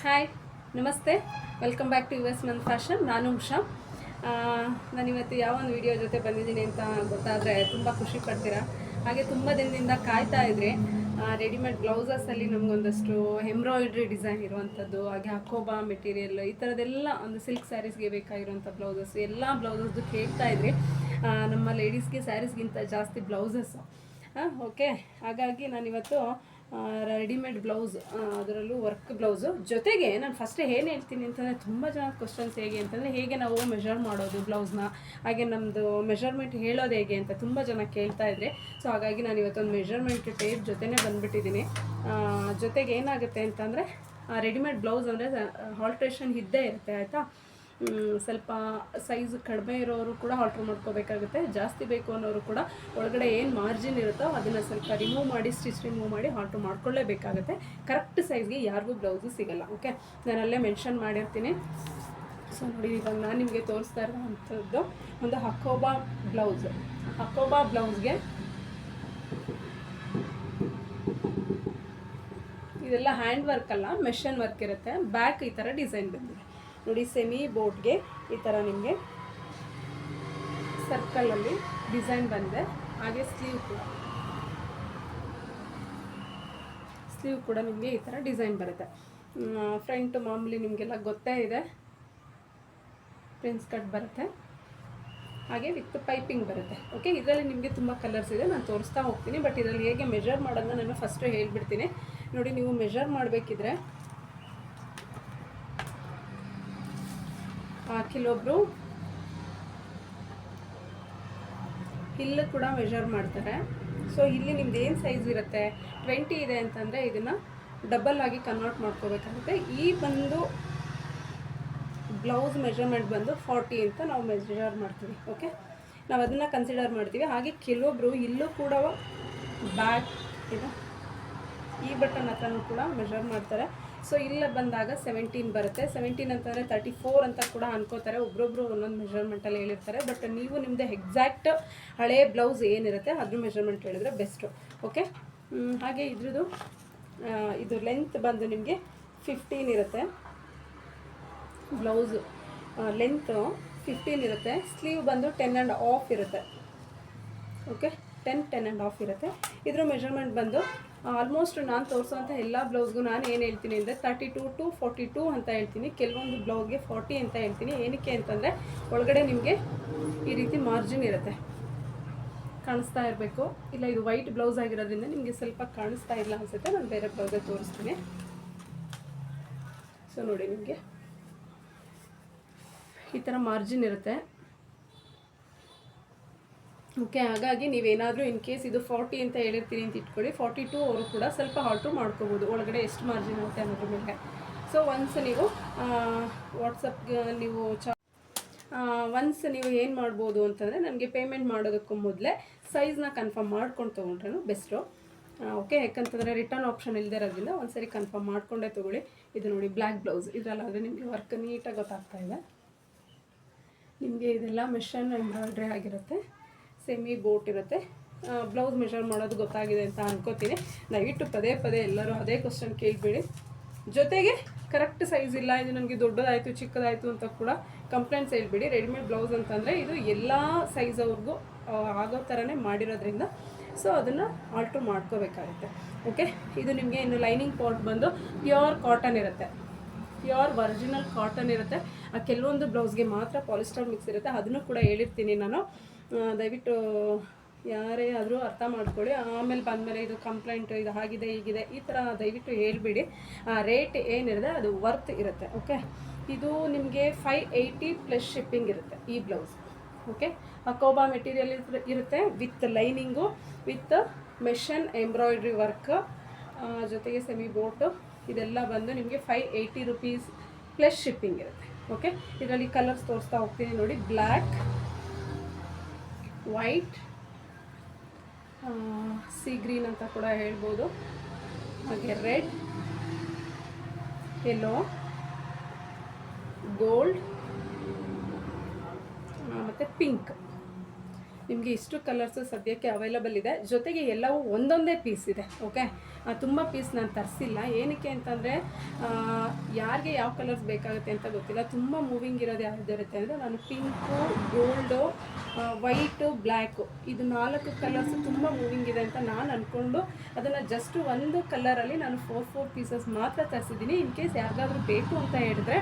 Hi ನಮಸ್ತೆ. Welcome back to U S man fashion ನಾನು ಉಷಾ. ನಾನು ಇವತ್ತು ಯಾವ ಒಂದು ವಿಡಿಯೋ ಜೊತೆ ಬಂದಿದ್ದೀನಿ ಅಂತ ಗೊತ್ತಾದರೆ ತುಂಬ ಖುಷಿ ಪಡ್ತೀರಾ? ಹಾಗೆ ತುಂಬ ದಿನದಿಂದ ಕಾಯ್ತಾ ಇದ್ರಿ ರೆಡಿಮೇಡ್ ಬ್ಲೌಸಸಲ್ಲಿ ನಮಗೊಂದಷ್ಟು ಎಂಬ್ರಾಯ್ಡ್ರಿ ಡಿಸೈನ್ ಇರುವಂಥದ್ದು, ಹಾಗೆ ಅಕೋಬಾ ಮೆಟೀರಿಯಲ್ ಈ ಥರದ್ದೆಲ್ಲ ಒಂದು ಸಿಲ್ಕ್ ಸ್ಯಾರೀಸ್ಗೆ ಬೇಕಾಗಿರುವಂಥ ಬ್ಲೌಸಸ್ ಎಲ್ಲ ಬ್ಲೌಸಸ್ದು ಕೇಳ್ತಾ ಇದ್ರಿ ನಮ್ಮ ಲೇಡೀಸ್ಗೆ ಸ್ಯಾರೀಸ್ಗಿಂತ ಜಾಸ್ತಿ ಬ್ಲೌಸಸ್ಸು ಓಕೆ ಹಾಗಾಗಿ ನಾನಿವತ್ತು ರೆಡಿಮೇಡ್ ಬ್ಲೌಸ್ ಅದರಲ್ಲೂ ವರ್ಕ್ ಬ್ಲೌಸು ಜೊತೆಗೆ ನಾನು ಫಸ್ಟೇ ಏನು ಹೇಳ್ತೀನಿ ಅಂತಂದರೆ ತುಂಬ ಜನ ಕ್ವಶನ್ಸ್ ಹೇಗೆ ಅಂತಂದರೆ ಹೇಗೆ ನಾವು ಮೆಷರ್ ಮಾಡೋದು ಬ್ಲೌಸ್ನ ಹಾಗೆ ನಮ್ಮದು ಮೆಷರ್ಮೆಂಟ್ ಹೇಳೋದು ಹೇಗೆ ಅಂತ ತುಂಬ ಜನ ಕೇಳ್ತಾ ಇದ್ರೆ. ಸೊ ಹಾಗಾಗಿ ನಾನು ಇವತ್ತೊಂದು ಮೆಷರ್ಮೆಂಟ್ ಟೇಪ್ ಜೊತೆನೇ ಬಂದುಬಿಟ್ಟಿದ್ದೀನಿ ಜೊತೆಗೆ ಏನಾಗುತ್ತೆ ಅಂತಂದರೆ ರೆಡಿಮೇಡ್ ಬ್ಲೌಸ್ ಅಂದರೆ ಹಾಲ್ಟ್ರೇಷನ್ ಇದ್ದೇ ಇರುತ್ತೆ, ಆಯಿತಾ? ಸ್ವಲ್ಪ ಸೈಜ್ ಕಡಿಮೆ ಇರೋರು ಕೂಡ ಆಲ್ಟ್ರ್ ಮಾಡ್ಕೋಬೇಕಾಗುತ್ತೆ. ಜಾಸ್ತಿ ಬೇಕು ಅನ್ನೋರು ಕೂಡ ಒಳಗಡೆ ಏನು ಮಾರ್ಜಿನ್ ಇರುತ್ತೋ ಅದನ್ನು ಸ್ವಲ್ಪ ರಿಮೂವ್ ಮಾಡಿ ಸ್ಟಿಚ್ ರಿಮೂವ್ ಮಾಡಿ ಆಲ್ಟ್ರ್ ಮಾಡ್ಕೊಳ್ಳೇಬೇಕಾಗುತ್ತೆ. ಕರೆಕ್ಟ್ ಸೈಜ್ಗೆ ಯಾರಿಗೂ ಬ್ಲೌಸು ಸಿಗಲ್ಲ ಓಕೆ ನಾನು ಅಲ್ಲೇ ಮೆನ್ಷನ್ ಮಾಡಿರ್ತೀನಿ. ಸೊ ನೋಡಿ, ಇವಾಗ ನಾನು ನಿಮಗೆ ತೋರಿಸ್ತಾ ಇರೋವಂಥದ್ದು ಒಂದು ಹಕೋಬಾ ಬ್ಲೌಸ್ ಹಕೋಬಾ ಬ್ಲೌಸ್ಗೆ ಇದೆಲ್ಲ ಹ್ಯಾಂಡ್ ವರ್ಕ್ ಅಲ್ಲ ಮೆಷನ್ ವರ್ಕ್ ಇರುತ್ತೆ. ಬ್ಯಾಕ್ ಈ ಥರ ಡಿಸೈನ್ ಬಂದಿದೆ. ನೋಡಿ ಸೆಮಿ ಬೋಟ್ಗೆ ಈ ಥರ ನಿಮಗೆ ಸರ್ಕಲಲ್ಲಿ ಡಿಸೈನ್ ಬಂದಿದೆ. ಹಾಗೆ ಸ್ಲೀವ್ ಕೂಡ. ಸ್ಲೀವ್ ಕೂಡ ನಿಮಗೆ ಈ ಥರ ಡಿಸೈನ್ ಬರುತ್ತೆ. ಫ್ರಂಟ್ ಮಾಮೂಲಿ ನಿಮಗೆಲ್ಲ ಗೊತ್ತೇ ಇದೆ. ಪ್ರಿನ್ಸ್ ಕಟ್ ಬರುತ್ತೆ. ಹಾಗೆ ವಿತ್ ಪೈಪಿಂಗ್ ಬರುತ್ತೆ. ಓಕೆ ಇದರಲ್ಲಿ ನಿಮಗೆ ತುಂಬ ಕಲರ್ಸ್ ಇದೆ. ನಾನು ತೋರಿಸ್ತಾ ಹೋಗ್ತೀನಿ ಬಟ್ ಇದರಲ್ಲಿ ಹೇಗೆ ಮೆಷರ್ ಮಾಡೋದನ್ನ ನಾನು ಫಸ್ಟು ಹೇಳಿಬಿಡ್ತೀನಿ. ನೋಡಿ, ನೀವು ಮೆಷರ್ ಮಾಡಬೇಕಿದ್ರೆ ಕೆಲವೊಬ್ಬರು ಹಿಲ್ಲು ಕೂಡ ಮೆಷರ್ ಮಾಡ್ತಾರೆ. ಸೊ ಇಲ್ಲಿ ನಿಮ್ದು ಏನು ಸೈಜ್ ಇರುತ್ತೆ? ಟ್ವೆಂಟಿ ಇದೆ ಅಂತಂದರೆ ಇದನ್ನು ಡಬಲ್ ಆಗಿ ಕನ್ವರ್ಟ್ ಮಾಡ್ಕೋಬೇಕಾಗುತ್ತೆ ಈ ಬಂದು ಬ್ಲೌಸ್ ಮೆಷರ್ಮೆಂಟ್ ಬಂದು ಫಾರ್ಟಿ ಅಂತ ನಾವು ಮೆಷರ್ ಮಾಡ್ತೀವಿ ಓಕೆ ನಾವು ಅದನ್ನು ಕನ್ಸಿಡರ್ ಮಾಡ್ತೀವಿ. ಹಾಗೆ ಕೆಲವೊಬ್ಬರು ಇಲ್ಲೂ ಕೂಡ ಬ್ಯಾಕ್ ಇದು ಈ ಬಟನ್ ಹತ್ರನೂ ಕೂಡ ಮೆಷರ್ ಮಾಡ್ತಾರೆ. ಸೊ ಇಲ್ಲ ಬಂದಾಗ ಸೆವೆಂಟೀನ್ ಬರುತ್ತೆ. ಸೆವೆಂಟೀನ್ ಅಂತಂದರೆ ತರ್ಟಿ ಫೋರ್ ಅಂತ ಕೂಡ ಅನ್ಕೋತಾರೆ. ಒಬ್ರೊಬ್ರು ಒಂದೊಂದು ಮೆಷರ್ಮೆಂಟಲ್ಲಿ ಹೇಳಿರ್ತಾರೆ. ಬಟ್ ನೀವು ನಿಮ್ಮದು ಎಕ್ಸಾಕ್ಟ್ ಹಳೆ ಬ್ಲೌಸ್ ಏನಿರುತ್ತೆ, ಅದ್ರ ಮೆಷರ್ಮೆಂಟ್ ಹೇಳಿದ್ರೆ ಬೆಸ್ಟು ಓಕೆ ಹಾಗೆ ಇದ್ರದ್ದು ಇದು ಲೆಂತ್ ಬಂದು ನಿಮಗೆ ಫಿಫ್ಟೀನ್ ಇರುತ್ತೆ. ಬ್ಲೌಸು ಲೆಂತು ಫಿಫ್ಟೀನ್ ಇರುತ್ತೆ. ಸ್ಲೀವ್ ಬಂದು ಟೆನ್ ಆ್ಯಂಡ್ ಆಫ್ ಇರುತ್ತೆ. Okay ten ten and half ಇರುತ್ತೆ. ಇದ್ರ ಮೆಷರ್ಮೆಂಟ್ ಬಂದು ಆಲ್ಮೋಸ್ಟ್ ನಾನು ತೋರಿಸೋಂಥ ಎಲ್ಲ ಬ್ಲೌಸ್ಗೂ ನಾನು ಏನು ಹೇಳ್ತೀನಿ ಅಂದರೆ thirty two to forty two ಅಂತ ಹೇಳ್ತೀನಿ. ಕೆಲವೊಂದು ಬ್ಲೌಸ್ಗೆ ಫಾರ್ಟಿ ಅಂತ ಹೇಳ್ತೀನಿ. ಏನಕ್ಕೆ ಅಂತಂದರೆ ಒಳಗಡೆ ನಿಮಗೆ ಈ ರೀತಿ ಮಾರ್ಜಿನ್ ಇರುತ್ತೆ. ಕಾಣಿಸ್ತಾ ಇರಬೇಕು. ಇಲ್ಲ, ಇದು ವೈಟ್ ಬ್ಲೌಸ್ ಆಗಿರೋದ್ರಿಂದ ನಿಮಗೆ ಸ್ವಲ್ಪ ಕಾಣಿಸ್ತಾ ಇಲ್ಲ ಅನಿಸುತ್ತೆ. ನಾನು ಬೇರೆ ಬ್ಲೌಸೇ ತೋರಿಸ್ತೀನಿ. ಸೊ ನೋಡಿ ನಿಮಗೆ ಈ ಥರ ಮಾರ್ಜಿನ್ ಇರುತ್ತೆ. ಓಕೆ, ಹಾಗಾಗಿ ನೀವೇನಾದರೂ ಇನ್ ಕೇಸ್ ಇದು ಫಾರ್ಟಿ ಅಂತ ಹೇಳಿರ್ತೀನಿ ಅಂತ ಇಟ್ಕೊಳ್ಳಿ. ಫಾರ್ಟಿ ಟೂ ಅವರು ಕೂಡ ಸ್ವಲ್ಪ ಹಾಲ್ಟು ಮಾಡ್ಕೋಬೋದು. ಒಳಗಡೆ ಎಷ್ಟು ಮಾರ್ಜಿನ್ ಆಗುತ್ತೆ ಅನ್ನೋದ್ರ ಮೇಲೆ. ಸೊ ಒನ್ಸ್ ನೀವು ವಾಟ್ಸಪ್ಗೆ ನೀವು ಚ ಒನ್ಸ್ ನೀವು ಏನು ಮಾಡ್ಬೋದು ಅಂತಂದರೆ ನನಗೆ ಪೇಮೆಂಟ್ ಮಾಡೋದಕ್ಕೂ ಮೊದಲೇ ಸೈಜ್ನ ಕನ್ಫರ್ಮ್ ಮಾಡ್ಕೊಂಡು ತೊಗೊಂಡ್ರೂ ಬೆಸ್ಟು ಓಕೆ ಯಾಕಂತಂದರೆ ರಿಟರ್ನ್ ಆಪ್ಷನ್ ಇಲ್ಲದೆ ಇರೋದ್ರಿಂದ ಒಂದ್ಸರಿ ಕನ್ಫರ್ಮ್ ಮಾಡಿಕೊಂಡೇ ತೊಗೊಳ್ಳಿ. ಇದು ನೋಡಿ ಬ್ಲ್ಯಾಕ್ ಬ್ಲೌಸ್ ಇದರಲ್ಲಾದರೆ ನಿಮಗೆ ವರ್ಕ್ ನೀಟಾಗಿ ಗೊತ್ತಾಗ್ತಾ ಇದೆ. ನಿಮಗೆ ಇದೆಲ್ಲ ಮಿಷನ್ ಎಂಬ್ರಾಯ್ಡ್ರಿ ಆಗಿರುತ್ತೆ. ಸೆಮಿ ಬೋಟ್ ಇರುತ್ತೆ. ಬ್ಲೌಸ್ ಮೆಷರ್ ಮಾಡೋದು ಗೊತ್ತಾಗಿದೆ ಅಂತ ಅನ್ಕೋತೀನಿ. ದಯವಿಟ್ಟು ಪದೇ ಪದೇ ಎಲ್ಲರೂ ಅದೇ ಕ್ವಶನ್ ಕೇಳಿಬಿಡಿ. ಜೊತೆಗೆ ಕರೆಕ್ಟ್ ಸೈಜ್ ಇಲ್ಲ, ಇದು ನನಗೆ ದೊಡ್ಡದಾಯಿತು, ಚಿಕ್ಕದಾಯಿತು ಅಂತ ಕೂಡ ಕಂಪ್ಲೇಂಟ್ಸ್ ಹೇಳ್ಬಿಡಿ. ರೆಡಿಮೇಡ್ ಬ್ಲೌಸ್ ಅಂತಂದರೆ ಇದು ಎಲ್ಲ ಸೈಜ್ ಅವ್ರಿಗೂ ಆಗೋ ಥರನೇ ಮಾಡಿರೋದ್ರಿಂದ ಸೊ ಅದನ್ನು ಆಲ್ಟ್ರ್ ಮಾಡ್ಕೋಬೇಕಾಗುತ್ತೆ. ಓಕೆ ಇದು ನಿಮಗೆ ಇನ್ನು ಲೈನಿಂಗ್ ಪಾರ್ಟ್ ಬಂದು ಪ್ಯೂರ್ ಕಾಟನ್ ಇರುತ್ತೆ. ಪ್ಯೂರ್ ಒರಿಜಿನಲ್ ಕಾಟನ್ ಇರುತ್ತೆ. ಆ, ಕೆಲವೊಂದು ಬ್ಲೌಸ್ಗೆ ಮಾತ್ರ ಪಾಲಿಸ್ಟರ್ ಮಿಕ್ಸ್ ಇರುತ್ತೆ. ಅದನ್ನು ಕೂಡ ಹೇಳಿರ್ತೀನಿ ನಾನು. ದಯವಿಟ್ಟು ಯಾರೇ ಆದರೂ ಅರ್ಥ ಮಾಡ್ಕೊಳ್ಳಿ. ಆಮೇಲೆ ಬಂದಮೇಲೆ ಇದು ಕಂಪ್ಲೇಂಟ್ ಇದು ಆಗಿದೆ, ಹೀಗಿದೆ, ಈ ಥರ ದಯವಿಟ್ಟು ಹೇಳ್ಬಿಡಿ. ರೇಟ್ ಏನಿರುತ್ತೆ ಅದು ವರ್ತ್ ಇರುತ್ತೆ ಓಕೆ ಇದು ನಿಮಗೆ ಫೈವ್ ಏಯ್ಟಿ ಪ್ಲಸ್ ಶಿಪ್ಪಿಂಗ್ ಇರುತ್ತೆ ಈ ಬ್ಲೌಸ್ ಓಕೆ ಅಕೋಬಾ ಮೆಟೀರಿಯಲ್ ಇರುತ್ತೆ with lining with machine embroidery work ಜೊತೆಗೆ ಸೆಮಿ ಬೋಟು ಇದೆಲ್ಲ ಬಂದು ನಿಮಗೆ five eighty rupees plus shipping ಇರುತ್ತೆ ಓಕೆ ಇದರಲ್ಲಿ ಕಲರ್ಸ್ ತೋರಿಸ್ತಾ ಹೋಗ್ತೀನಿ ನೋಡಿ ಬ್ಲ್ಯಾಕ್ ವೈಟ್ ಸಿ ಗ್ರೀನ್ ಅಂತ ಕೂಡ ಹೇಳ್ಬೋದು. ಹಾಗೆ ರೆಡ್ ಎಲ್ಲೋ ಗೋಲ್ಡ್ ಮತ್ತು ಪಿಂಕ್ ನಿಮಗೆ ಇಷ್ಟು ಕಲರ್ಸು ಸದ್ಯಕ್ಕೆ ಅವೈಲಬಲ್ ಇದೆ. ಜೊತೆಗೆ ಎಲ್ಲವೂ ಒಂದೊಂದೇ ಪೀಸ್ ಇದೆ ಓಕೆ ತುಂಬ ಪೀಸ್ ನಾನು ತರಿಸಿಲ್ಲ. ಏನಕ್ಕೆ ಅಂತಂದರೆ ಯಾರಿಗೆ ಯಾವ ಕಲರ್ಸ್ ಬೇಕಾಗುತ್ತೆ ಅಂತ ಗೊತ್ತಿಲ್ಲ. ತುಂಬ ಮೂವಿಂಗ್ ಇರೋದು ಯಾವುದು ಇರುತ್ತೆ ಅಂದರೆ, ನಾನು ಪಿಂಕು ಗೋಲ್ಡು ವೈಟು ಬ್ಲ್ಯಾಕು ಇದು ನಾಲ್ಕು ಕಲರ್ಸ್ ತುಂಬ ಮೂವಿಂಗ್ ಇದೆ ಅಂತ ನಾನು ಅಂದ್ಕೊಂಡು ಅದನ್ನು ಜಸ್ಟ್ ಒಂದು ಕಲರಲ್ಲಿ ನಾನು ಫೋರ್ ಫೋರ್ ಪೀಸಸ್ ಮಾತ್ರ ತರಿಸಿದ್ದೀನಿ. ಇನ್ ಕೇಸ್ ಯಾರಿಗಾದ್ರೂ ಬೇಕು ಅಂತ ಹೇಳಿದ್ರೆ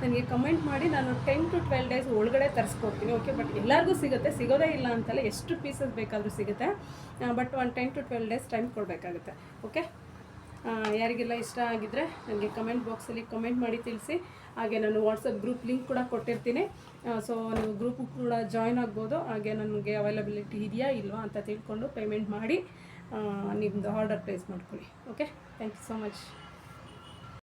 ನನಗೆ ಕಮೆಂಟ್ ಮಾಡಿ ನಾನು ಟೆನ್ ಟು ಟ್ವೆಲ್ ಡೇಸ್ ಒಳಗಡೆ ತರಿಸ್ಕೊಡ್ತೀನಿ ಓಕೆ ಬಟ್ ಎಲ್ಲರಿಗೂ ಸಿಗುತ್ತೆ, ಸಿಗೋದೇ ಇಲ್ಲ ಅಂತಲ್ಲ ಎಷ್ಟು ಪೀಸಸ್ ಬೇಕಾದರೂ ಸಿಗುತ್ತೆ. ಬಟ್ ಒಂದು ten to twelve days time ಕೊಡಬೇಕಾಗುತ್ತೆ ಓಕೆ ಯಾರಿಗೆಲ್ಲ ಇಷ್ಟ ಆಗಿದ್ದರೆ ನನಗೆ ಕಮೆಂಟ್ ಬಾಕ್ಸಲ್ಲಿ ಕಮೆಂಟ್ ಮಾಡಿ ತಿಳಿಸಿ. ಹಾಗೆ ನಾನು ವಾಟ್ಸಪ್ ಗ್ರೂಪ್ ಲಿಂಕ್ ಕೂಡ ಕೊಟ್ಟಿರ್ತೀನಿ. ಸೊ ನೀವು ಗ್ರೂಪ್ ಕೂಡ ಜಾಯ್ನ್ ಆಗ್ಬೋದು. ಹಾಗೆ ನನಗೆ ಅವೈಲಬಿಲಿಟಿ ಇದೆಯಾ ಇಲ್ವಾ ಅಂತ ತಿಳ್ಕೊಂಡು ಪೇಮೆಂಟ್ ಮಾಡಿ ನಿಮ್ಮದು ಆರ್ಡರ್ ಪ್ಲೇಸ್ ಮಾಡ್ಕೊಳ್ಳಿ okay thank you so much